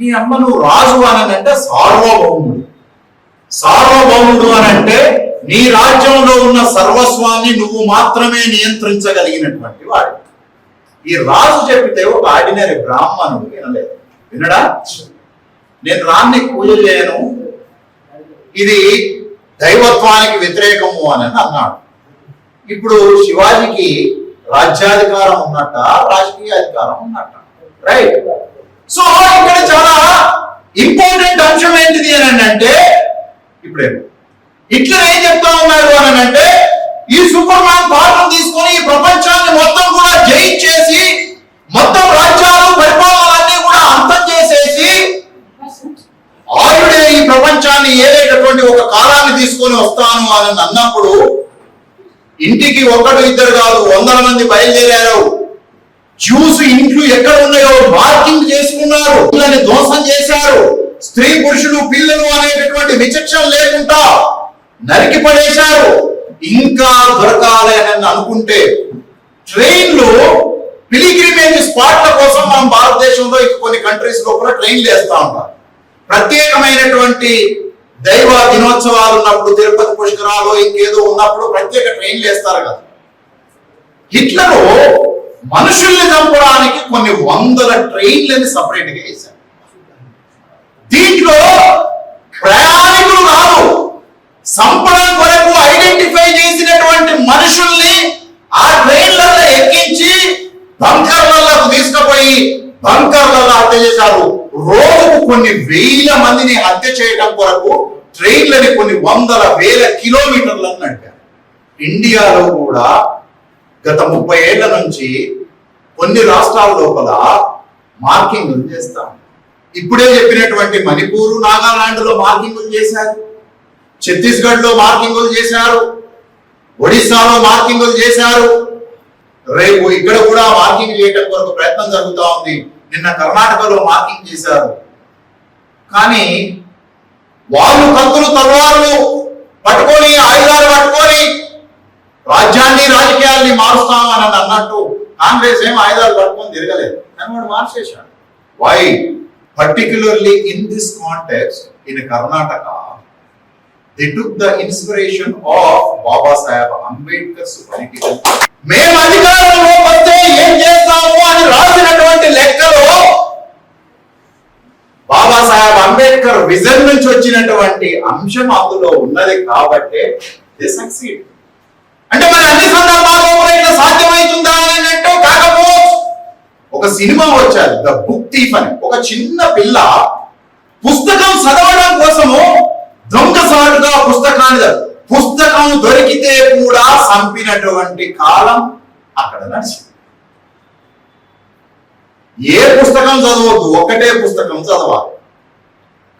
నీ అమ్మ నువ్వు రాజు అనదంటే సార్వభౌముడు. సార్వభౌముడు అని అంటే నీ రాజ్యంలో ఉన్న సర్వస్వాన్ని నువ్వు మాత్రమే నియంత్రించగలిగినటువంటి వాడు. ఈ రాజు చెప్పితే ఒక ఆర్డినరీ బ్రాహ్మణుడు వినలేదు. వినడా? నేను రాన్ని పూజ చేయను ఇది దైవత్వానికి వ్యతిరేకము అని అన్నాడు. ఇప్పుడు శివాజీకి రాజ్యాధికారం ఉన్నట్ట? రాజకీయ అధికారం ఉన్నట్ట? రైట్. సో ఇక్కడ చాలా ఇంపార్టెంట్ అంశం ఏంటిది అని అంటే ఇప్పుడే. ఇట్లా ఏం చెప్తా ఉన్నారు అని అంటే ఈ సూపర్ మ్యాన్ పాత్ర తీసుకొని ఈ ప్రపంచాన్ని మొత్తం కూడా జయించేసి మొత్తం రాజ్యాలు పరిపాలనలన్నీ కూడా అంతం చేసేసి ఆయుడే ఈ ప్రపంచాన్ని ఏలేటటువంటి ఒక కాలాన్ని తీసుకొని వస్తాను అని అన్నప్పుడు ఇంటికి ఒకడు ఇద్దరు కాదు వందల మంది బయలుదేరారు. జ్యూస్ ఇంట్లు ఎక్కడ ఉన్నాయో మార్కింగ్ చేసుకున్నారు. పిల్లని ధ్వంసం చేశారు. స్త్రీ పురుషులు పిల్లలు అనేటటువంటి విచక్షణ లేకుండా నరికి పడేశారు. ఇంకా దొరకాలి అని అనుకుంటే ట్రైన్లు పిలిగ్రిమేజ్ స్పాట్ల కోసం మనం భారతదేశంలో ఇక కొన్ని కంట్రీస్లో కూడా ట్రైన్లు వేస్తా ఉంటాం. ప్రత్యేకమైనటువంటి దైవ దినోత్సవాలు ఉన్నప్పుడు తిరుపతి పుష్కరాలు ఇంకేదో ఉన్నప్పుడు ప్రత్యేక ట్రైన్లు వేస్తారు కదా. హిట్లరు మనుషుల్ని చంపడానికి కొన్ని వందల ట్రైన్లని సపరేట్గా వేశారు. దీంట్లో ప్రయాణికులు కాదు సంపడం కొరకు ఐడెంటిఫై చేసినటువంటి మనుషుల్ని ఆ ట్రైన్లలో ఎక్కించి బంకర్లలోకి తీసుకుపోయి బంకర్లలో హత్య చేశారు. రోజుకు కొన్ని వేల మందిని హత్య చేయడం కొరకు ట్రైన్లని కొన్ని వందల వేల కిలోమీటర్లను నడిపారు. ఇండియాలో కూడా గత ముప్పై ఏళ్ళ నుంచి కొన్ని రాష్ట్రాల లోపల మార్కింగ్లు చేస్తాం ఇప్పుడే చెప్పినటువంటి మణిపూర్ నాగాలాండ్లో మార్కింగ్లు చేశారు. ఛత్తీస్గఢ్లో మార్కింగులు చేశారు. ఒడిస్సాలో మార్కింగులు చేశారు. రేపు ఇక్కడ కూడా మార్కింగ్ చేయటం కొరకు ప్రయత్నం జరుగుతూ ఉంది. నిన్న కర్ణాటకలో మార్కింగ్ చేశారు. కానీ వాళ్ళు కత్తులు తలవారులు పట్టుకొని ఆయుధ పట్టుకొని రాజ్యాన్ని రాజకీయాల్ని మారుస్తామని అన్నట్టు కాంగ్రెస్ ఏం ఆయుధాలు పట్టుకొని తిరగలేదు. కానీ వాడు మార్చేశాడు. Why particularly in this context in Karnataka the took the inspiration of Baba Saheb Ambedkar political మేము అధికారంలో వస్తే ఏం చేస్తాము? అని రాసినటువంటి లెక్కలో బాబాసాహెబ్ అంబేద్కర్ విజన్ నుంచి వచ్చినటువంటి అంశం అందులో ఉన్నది కాబట్టే ది సక్సీడ్ అంటే మరి అన్ని సందర్భాల్లో కూడా ఇట్లా సాధ్యమవుతుందా అని అంటే కాకపోవచ్చు. ఒక సినిమా వచ్చారు ద బుక్ థీఫ్ అని. ఒక చిన్న పిల్ల పుస్తకం చదవడం కోసము దొంగసాటుగా పుస్తకాన్ని పుస్తకం దొరికితే కూడా చంపినటువంటి కాలం అక్కడ నడిచింది. ఏ పుస్తకం చదవద్దు ఒక్కటే పుస్తకం చదవాలి.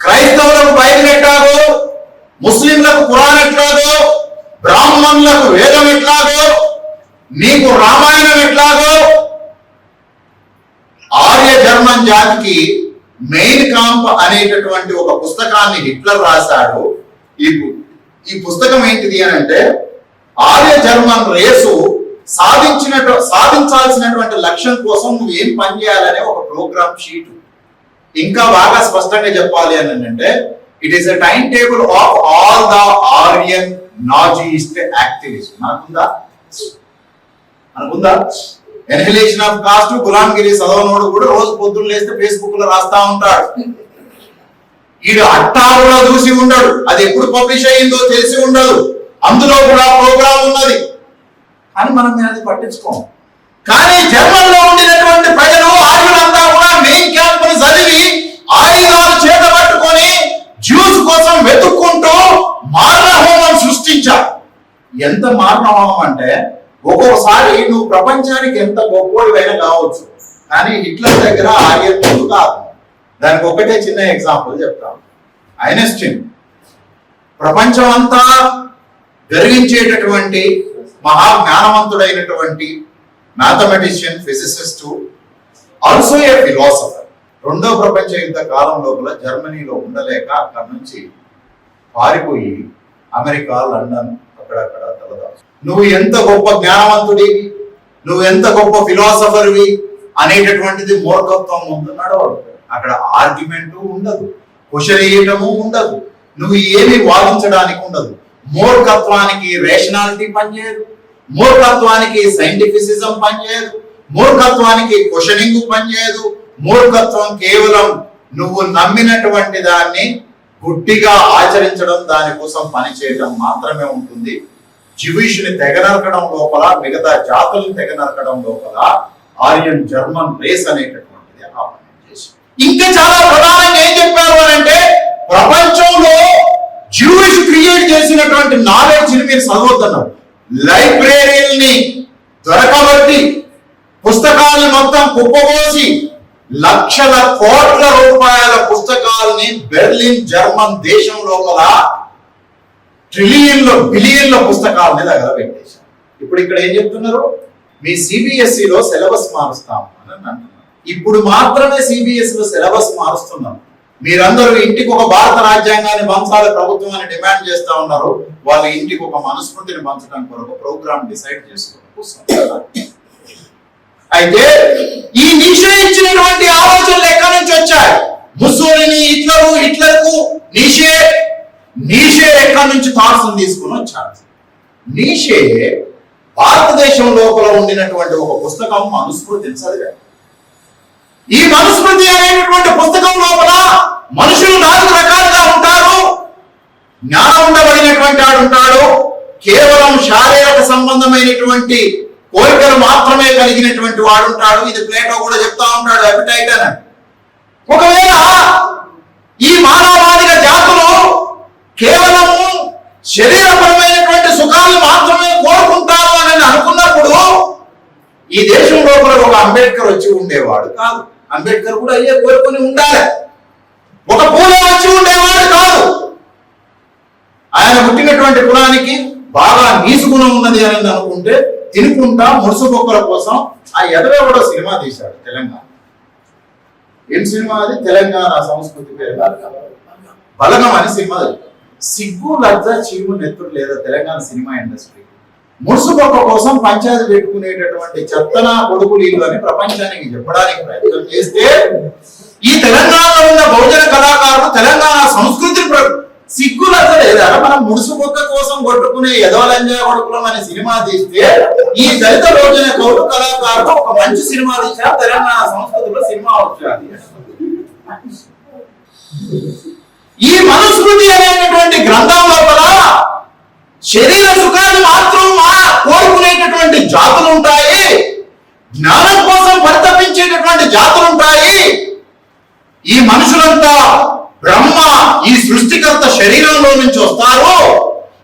క్రైస్తవులకు బైబిల్ ఎట్లాగో ముస్లింలకు ఖురాన్ ఎట్లాగో బ్రాహ్మణులకు వేదం ఎట్లాగో నీకు రామాయణం ఎట్లాగో ఆర్య జర్మన్ జాతికి మెయిన్ కాంప్ అనేటటువంటి ఒక పుస్తకాన్ని హిట్లర్ రాశాడు. ఈ ఈ పుస్తకం ఏంటిది అని అంటే ఆర్య జర్మన్ రేసు సాధించినట్టు సాధించాల్సినటువంటి లక్ష్యం కోసం నువ్వు ఏం పని చేయాలనే ఒక ప్రోగ్రామ్ షీట్. ఇంకా బాగా స్పష్టంగా చెప్పాలి అని అంటే it is a time table of all the Aryan Nazi ఇస్తే యాక్టివిజం. మనకుందా? మనకుందా? ఎన్హిలేషన్ ఆఫ్ కాస్ట్ గులాంగిరి చదవనోడు కూడా రోజు పొద్దున్న లేస్తే ఫేస్బుక్లో రాస్తా ఉంటాడు. ఈడు అట్టారులో చూసి ఉండడు. అది ఎప్పుడు పబ్లిష్ అయ్యిందో తెలిసి ఉండదు. అందులో కూడా ప్రోగ్రామ్ ఉన్నది. అని మనం అది పట్టించుకోం కానీ జర్మన్లో ఉండినటువంటి ప్రజలు ఆయుధంతా కూడా మెయిన్ క్యాంప్ని చదివి ఆయుధాలు చేత పట్టుకొని జ్యూస్ కోసం వెతుక్కుంటూ ఎంత మారణ అంటే ఒక్కొక్కసారి నువ్వు ప్రపంచానికి ఎంత గొప్పోడివైనా కావచ్చు కానీ హిట్లర్ దగ్గర ఆర్యన్ కాదు. దానికి ఒకటే చిన్న ఎగ్జాంపుల్ చెప్తాను. ఐనస్టిన్. ప్రపంచం అంతా గర్వించేటటువంటి మహా జ్ఞానవంతుడైనటువంటి mathematician physicist also a philosopher రెండో ప్రపంచ యుద్ధ కాలం లోపల జర్మనీలో ఉండలేక అక్కడ నుంచి పారిపోయి అమెరికా లండన్ అక్కడక్కడ తలదాచు నువ్వు ఎంత గొప్ప జ్ఞానవంతుడి నువ్వు ఎంత గొప్ప ఫిలాసఫర్వి అనేటటువంటిది మూర్ఖత్వం ఉందన్నాడు వాడు అక్కడ ఆర్గ్యుమెంట్ ఉండదు. కుశలేయటము ఉండదు. నువ్వు ఏమి వాదించడానికి ఉండదు. మూర్ఖత్వానికి రేషనాలిటీ పనిచేయదు. మూర్ఖత్వానికి సైంటిఫిసిజం పనిచేయదు. మూర్ఖత్వానికి క్వశ్చనింగ్ పనిచేయదు. మూర్ఖత్వం కేవలం నువ్వు నమ్మినటువంటి దాన్ని గుడ్డిగా ఆచరించడం దానికోసం పనిచేయడం మాత్రమే ఉంటుంది. జివిష్ని తెగనరకడం లోపల మిగతా జాతులను తెగనరకడం లోపల ఆర్యన్ జర్మన్ రేస్ అనేటటువంటిది ఆ ఇంకా చాలా ప్రధానంగా ఏం చెప్పారు అని అంటే ప్రపంచంలో జ్యూయిష్ క్రియేట్ చేసినటువంటి నాలెడ్జ్ మీరు చదవద్దన్నారు. లైబ్రరీల్ని దొరకబట్టి పుస్తకాలను మొత్తం కుప్పబోసి లక్షల కోట్ల రూపాయల పుస్తకాలని బెర్లిన్ జర్మన్ దేశం లోపల ట్రిలియన్ల బిలియన్ల పుస్తకాలని దగ్గర పెట్టేశారు ఇప్పుడు ఇక్కడ ఏం చెప్తున్నారు? మీ సిబిఎస్ఈలో సిలబస్ మారుస్తాం అని అంటున్నారు ఇప్పుడు మాత్రమే సిబిఎస్ఈలో సిలబస్ మారుస్తున్నాం. మీరందరూ ఇంటికి ఒక భారత రాజ్యాంగాన్ని పంచాలి ప్రభుత్వం అని డిమాండ్ చేస్తా ఉన్నారు. వాళ్ళ ఇంటికి ఒక మనుస్మృతిని పంచడం కొరకు ప్రోగ్రామ్ డిసైడ్ చేసుకోవడం అయితే ఈ నిషే ఇచ్చినటువంటి ఆలోచనలు ఎక్కడి నుంచి వచ్చాయి? ముసోలిని హిట్లరు హిట్లర్కు నీషే నీషే ఎక్కడి నుంచి థాట్స్ తీసుకుని వచ్చారు? నీషే భారతదేశం లోపల ఉండినటువంటి ఒక పుస్తకం మనుస్మృతిని చదివాడు ఈ మనుస్మృతి అనేటటువంటి పుస్తకం లోపల మనుషులు నాలుగు రకాలుగా ఉంటారు. జ్ఞానం ఉండబడినటువంటి వాడు ఉంటాడు. కేవలం శారీరక సంబంధమైనటువంటి కోరికలు మాత్రమే కలిగినటువంటి వాడు ఉంటాడు. ఇది ప్లేటో కూడా చెప్తా ఉంటాడు అపిటైట్ అని ఒకవేళ ఈ మానవాదిక జాతులు కేవలము శరీరపరమైనటువంటి సుఖాలు మాత్రమే కోరుకుంటారు అని అనుకున్నప్పుడు ఈ దేశం లోపల ఒక అంబేద్కర్ వచ్చి ఉండేవాడు కాదు. అంబేద్కర్ కూడా అయ్యే కోరుకుని ఉండాలి. ఒక పూలే వచ్చి ఉండేవాడు కాదు. ఆయన పుట్టినటువంటి కులానికి బాగా నీసుగుణం ఉన్నది అని అనుకుంటే తినుకుంటా మురుసుబొక్కల కోసం ఆ ఎదవే కూడా సినిమా తీశాడు తెలంగాణ. ఏం సినిమా అది? తెలంగాణ సంస్కృతి పేరు బలగం అని సినిమా అది. సిగ్గు లజ్జ చీము నెత్తుడు లేదా తెలంగాణ సినిమా ఇండస్ట్రీ. మురుసుబొక్క కోసం పంచాయతీ పెట్టుకునేటటువంటి చెత్తన కొడుకులు ఇల్లు అని ప్రపంచానికి చెప్పడానికి ప్రయత్నం చేస్తే ఈ తెలంగాణలో ఉన్న బహుజన కళాకారులు తెలంగాణ సంస్కృతిని సిగ్గులత లేదా మనం ముడుసు బొక్క కోసం కొట్టుకునే ఎదవలంజా కొడుకులం అనే సినిమా తీస్తే ఈ దళిత రోజున కౌలు కళాకారుడు ఒక మంచి సినిమా తీసిన తెలంగాణ సంస్కృతిలో సినిమా వచ్చాది ఈ మనుస్మృతి అనేటటువంటి గ్రంథం లోపల శరీర సుఖాన్ని మాత్రం కోరుకునేటటువంటి జాతులు ఉంటాయి. జ్ఞానం కోసం పరితపించేటటువంటి జాతులు ఉంటాయి. ఈ మనుషులంతా బ్రహ్మ ఈ సృష్టికర్త శరీరంలో నుంచి వస్తారు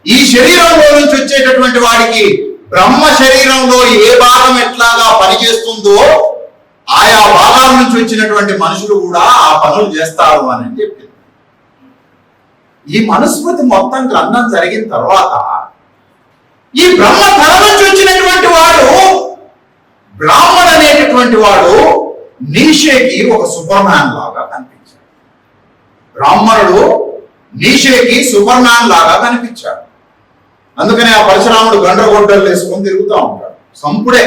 ఈ శరీరంలో నుంచి వచ్చేటటువంటి వాడికి బ్రహ్మ శరీరంలో ఏ భాగం ఎట్లాగా పనిచేస్తుందో ఆయా భాగాల నుంచి వచ్చినటువంటి మనుషులు కూడా ఆ పనులు చేస్తారు అని చెప్పింది ఈ మనుస్మృతి మొత్తం గ్రంథం జరిగిన తర్వాత ఈ బ్రహ్మ తల నుంచి వచ్చినటువంటి వాడు బ్రాహ్మణ్ అనేటటువంటి వాడు నీషేకి ఒక సూపర్ మ్యాన్ లాగా కనిపించాడు బ్రాహ్మణుడు నీషేకి సూపర్ లాగా కనిపించాడు. అందుకనే ఆ పరశురాముడు గండ్రగొడ్డలు వేసుకొని తిరుగుతూ ఉంటాడు. సంపుడే.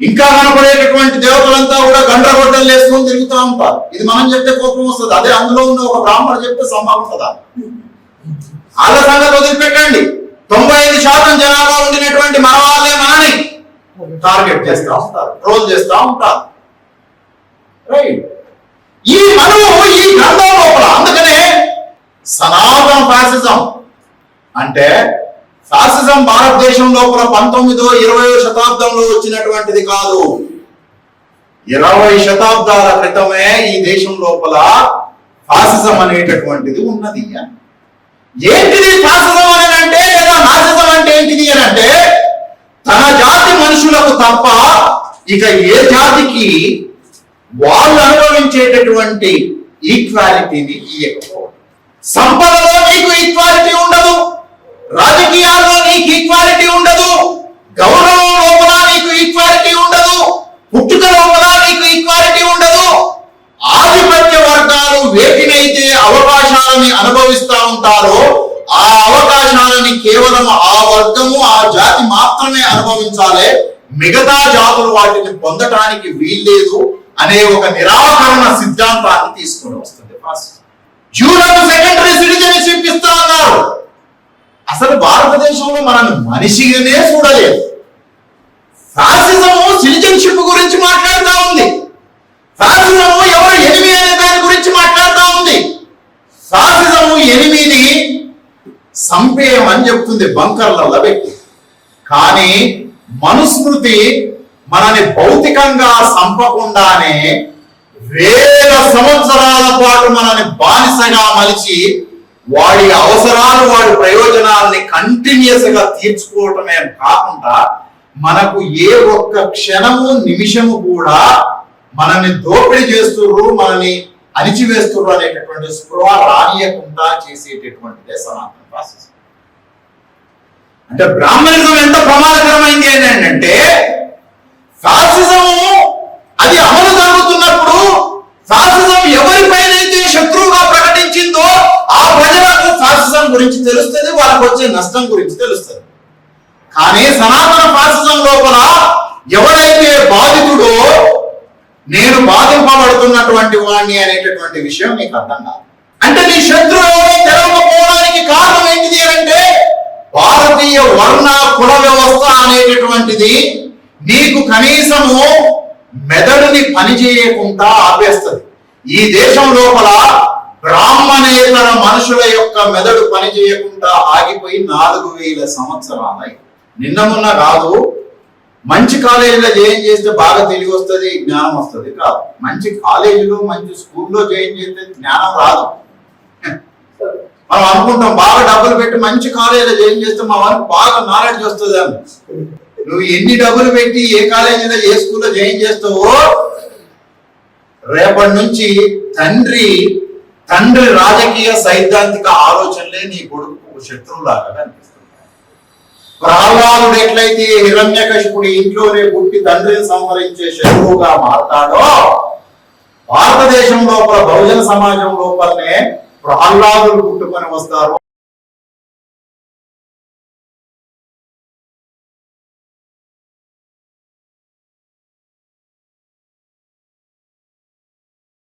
ఇంకా కనపడేటటువంటి దేవతలంతా కూడా గండ్రగొడ్డలు వేసుకొని తిరుగుతూ ఉంటారు. ఇది మనం చెప్తే కోపం వస్తుంది. అదే అందులో ఉన్న ఒక బ్రాహ్మణుడు చెప్తే సంభవం కదా వాళ్ళ సంగతి వదిలిపెట్టండి. తొంభై ఐదు శాతం జనాభా ఉండినటువంటి మన వాళ్ళే మనని టార్గెట్ చేస్తూ ఉంటారు. ట్రోల్ చేస్తూ ఉంటారు రైట్ ఈ మనము ఈ గ్రంథం లోపల అందుకనే సనాతన ఫాసిజం అంటే ఫాసిజం భారతదేశం లోపల పంతొమ్మిదో ఇరవయో శతాబ్దంలో వచ్చినటువంటిది కాదు. ఇరవై శతాబ్దాల క్రితమే ఈ దేశం లోపల ఫాసిజం అనేటటువంటిది ఉన్నది. ఏంటిది ఫాసిజం అని అంటే లేదా నాసిజం అంటే ఏంటిది అని అంటే తన జాతి మనుషులకు తప్ప ఇక ఏ జాతికి వాళ్ళు అనుభవించేటటువంటి ఈక్వాలిటీని ఇవ్వకపోవడం సంపదలో నీకు ఈక్వాలిటీ ఉండదు. రాజకీయాల్లో నీకు ఈక్వాలిటీ ఉండదు. గౌరవం లోపల నీకు ఈక్వాలిటీ ఉండదు. పుట్టుక లోపల నీకు ఈక్వాలిటీ ఉండదు. ఆధిపత్య వర్గాలు వేటినైతే అవకాశాలని అనుభవిస్తా ఉంటారో ఆ అవకాశాలని కేవలం ఆ వర్గము ఆ జాతి మాత్రమే అనుభవించాలి. మిగతా జాతులు వాటిని పొందటానికి వీల్లేదు అనే ఒక నిరాకరణ సిద్ధాంతాన్ని తీసుకొని వస్తుంది. ఫాస్ట్ జూలకు సెకండరీ సిటిజన్షిప్ ఇస్తా అన్నారు. అసలు భారతదేశంలో మనం మనిషిగానే చూడలేదు. ఫాసిజము సిటిజన్షిప్ గురించి మాట్లాడుతూ ఉంది. ఫాసిజము ఎవరు ఎనిమి అనే దాని గురించి మాట్లాడుతూ ఉంది. ఫాసిజము ఎనిమిది సంపేయమని చెప్తుంది బంకర్లలో పెట్టి కానీ మనుస్మృతి మనని భౌతికంగా సంపకుండానే వేల సంవత్సరాల పాటు మనల్ని బానిసగా మలిచి వాడి అవసరాలు వాడి ప్రయోజనాల్ని కంటిన్యూస్గా తీర్చుకోవటమే కాకుండా మనకు ఏ ఒక్క క్షణము నిమిషము కూడా మనల్ని దోపిడీ చేస్తుర్రు మనల్ని అణిచివేస్తుర్రు అనేటటువంటి స్పృహ రానియకుండా చేసేటటువంటిదే సనాతన ప్రాసెస్. అంటే బ్రాహ్మణిజం ఎంత ప్రమాదకరమైంది ఏంటంటే అంటే ఫాసిజము అది అమలు జరుగుతున్నప్పుడు ఫాసిజం ఎవరిపైనైతే శత్రువుగా ప్రకటించిందో ఆ ప్రజలకు ఫాసిజం గురించి తెలుస్తుంది వచ్చే నష్టం గురించి తెలుస్తుంది కానీ సనాతన ఫాసిజం లోపల ఎవరైతే బాధితుడో నేను బాధింపబడుతున్నటువంటి వాణ్ణి అనేటటువంటి విషయం నీకు అర్థం కాదు. అంటే నీ శత్రువు ఎవరో తెలవకపోవడానికి కారణం ఏంటిది అంటే భారతీయ వర్ణ కుల వ్యవస్థ అనేటటువంటిది నీకు కనీసము మెదడుని పనిచేయకుండా ఆపేస్తుంది. ఈ దేశం లోపల బ్రాహ్మణేతర మనుషుల యొక్క మెదడు పనిచేయకుండా ఆగిపోయి నాలుగు వేల సంవత్సరాలై. నిన్న మొన్న కాదు మంచి కాలేజీలో జాయిన్ చేస్తే బాగా తెలివి వస్తుంది జ్ఞానం వస్తుంది కాదు. మంచి కాలేజీలో మంచి స్కూల్లో జాయిన్ చేస్తే జ్ఞానం రాదు. మనం అనుకుంటాం బాగా డబ్బులు పెట్టి మంచి కాలేజీలో జాయిన్ చేస్తే మా వారికి బాగా నాలెడ్జ్ వస్తుంది అని. నువ్వు ఎన్ని డబ్బులు పెట్టి ఏ కాలేజీలో ఏ స్కూల్లో జాయిన్ చేస్తావో రేపటి నుంచి తండ్రి తండ్రి రాజకీయ సైద్ధాంతిక ఆలోచనలే నీ కొడుకు శత్రువులాగా కనిపిస్తుంది ప్రహ్లాదుడు ఎట్లయితే హిరణ్యకశిపుడు ఇంట్లోనే పుట్టి తండ్రిని సంహరించే శత్రువుగా మారతాడో భారతదేశం లోపల బహుజన సమాజం లోపలనే ప్రహ్లాదులు పుట్టుకొని వస్తారు.